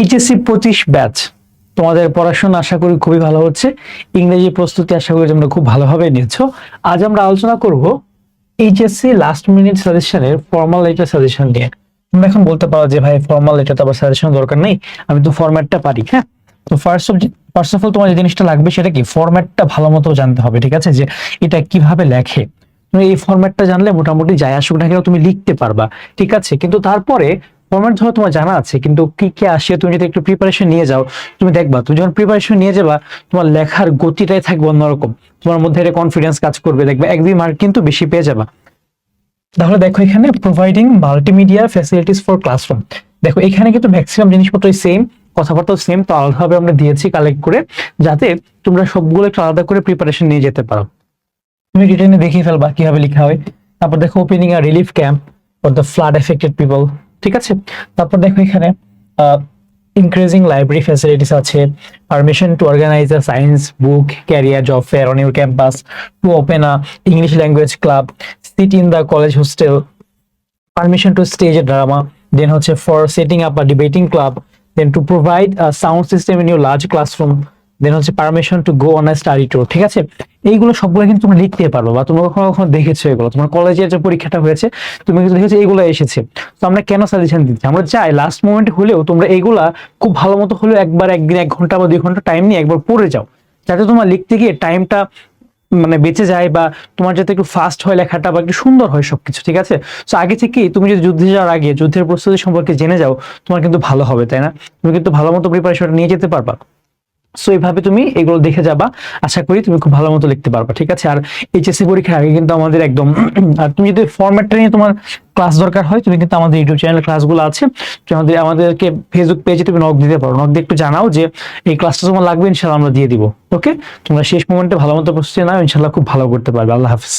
HSC পঁচিশ batch. তোমাদের পড়াশোনা আশা করি খুবই ভালো হচ্ছে। ইংরেজি প্রস্তুতি আশা করি তোমরা খুব ভালোভাবে নিচ্ছ আজ আমরা আলোচনা করব এইচএসসি লাস্ট মিনিট সাজেশনের ফর্মাল লেটার সাজেশন নিয়ে। তোমরা এখন বলতে পারো যে, ভাই ফর্মাল লেটার তো আবার সাজেশন দরকার নেই। আমি তো ফরম্যাটটা পারি। হ্যাঁ? তো first of first of all তোমার যে জিনিসটা লাগবে সেটা কি? ফরম্যাটটা ভালো মতো জানতে হবে, ঠিক আছে? যে এটা কীভাবে লেখে। তুমি এই ফরম্যাটটা জানলে মোটামুটি যাই আসুক না কেন তুমি লিখতে পারবা, ঠিক আছে? কিন্তু তারপরে ফরম্যাট ধরো তোমার জানা আছে, কিন্তু কি কি আসে তুমি যদি একটু প্রিপারেশন নিয়ে যাও, তুমি দেখবা তুমি যখন প্রিপারেশন নিয়ে যাবা, তোমার লেখার গতিটাই থাকবে অন্যরকম। তোমার মধ্যে একটা কনফিডেন্স কাজ করবে, দেখবে এক দুই মার্ক কিন্তু বেশি পেয়ে যাবা। তাহলে দেখো এখানে providing multimedia facilities for classroom দেখো এখানে কিন্তু ম্যাক্সিমাম জিনিসপত্রই সেম কথাবার্তা সেম তো আলাদাভাবে আমরা দিয়েছি কালেক্ট করে, যাতে তোমরা সবগুলো একটু আলাদা করে প্রিপারেশন নিয়ে যেতে পারো। তুমি রিটেনে দেখিয়ে ফেলবা কীভাবে লেখা হয়। তারপর দেখো opening a relief camp for the flood affected people ঠিক আছে? তারপর দেখো এখানে ইনক্রিজিং লাইব্রেরি ফ্যাসিলিটিস আছে permission to organize a science book career job fair on your campus to open a English language club seat in the college hostel permission to stage a drama then হচ্ছে for setting up a debating club then to provide sound system in your large classroom then হচ্ছে permission to go on a study tour ঠিক আছে? এইগুলো সবগুলো কিন্তু তুমি লিখতে পারো বা তুমি কখনো কখনো দেখেছ এগুলো। তোমার কলেজের যে পরীক্ষাটা হয়েছে, তুমি কিন্তু দেখেছ এইগুলো এসেছে। তো আমরা কেন সাজেশন দিচ্ছি? আমরা চাই লাস্ট মোমেন্ট হলেও তোমরা এইগুলা খুব ভালো মতো হলেও একবার, একদিন, এক ঘণ্টা বা দুই ঘণ্টা টাইম নিয়ে একবার পড়ে যাও। যাতে তোমার লিখতে গিয়ে টাইমটা মানে বেঁচে যায় বা তোমার যাতে একটু ফাস্ট হয় লেখাটা বা একটু সুন্দর হয় সবকিছু, ঠিক আছে? তো আগে থেকেই তুমি যদি যুদ্ধে যাওয়ার আগে, যুদ্ধের প্রস্তুতি সম্পর্কে জেনে যাও, তোমার কিন্তু ভালো হবে, তাই না? তুমি কিন্তু ভালো মতো প্রিপারেশন নিয়ে যেতে পারবা। সো এইভাবে তুমি এগুলো দেখে যাবা। আশা করি তুমি খুব ভালো মতো লিখতে পারবা, ঠিক আছে? আর এইচএসসি পরীক্ষার আগে কিন্তু আমাদের একদম আর তুমি যদি ফরম্যাটটা নিয়ে তোমার ক্লাস দরকার হয়, তুমি কিন্তু আমাদের ইউটিউব চ্যানেল ক্লাসগুলো আছে। তুমি আমাদের, আমাদেরকে ফেসবুক পেজে তুমি নক দিতে পারো। নক দিয়ে একটু জানাও যে এই ক্লাসটা তোমার লাগবে ইনশাল্লাহ আমরা দিয়ে দিব। ওকে তোমরা শেষ মোমেন্টে ভালো মতো প্রস্তুতি নাও ইনশাল্লাহ খুব ভালো করতে পারবে। আল্লাহ হাফিজ।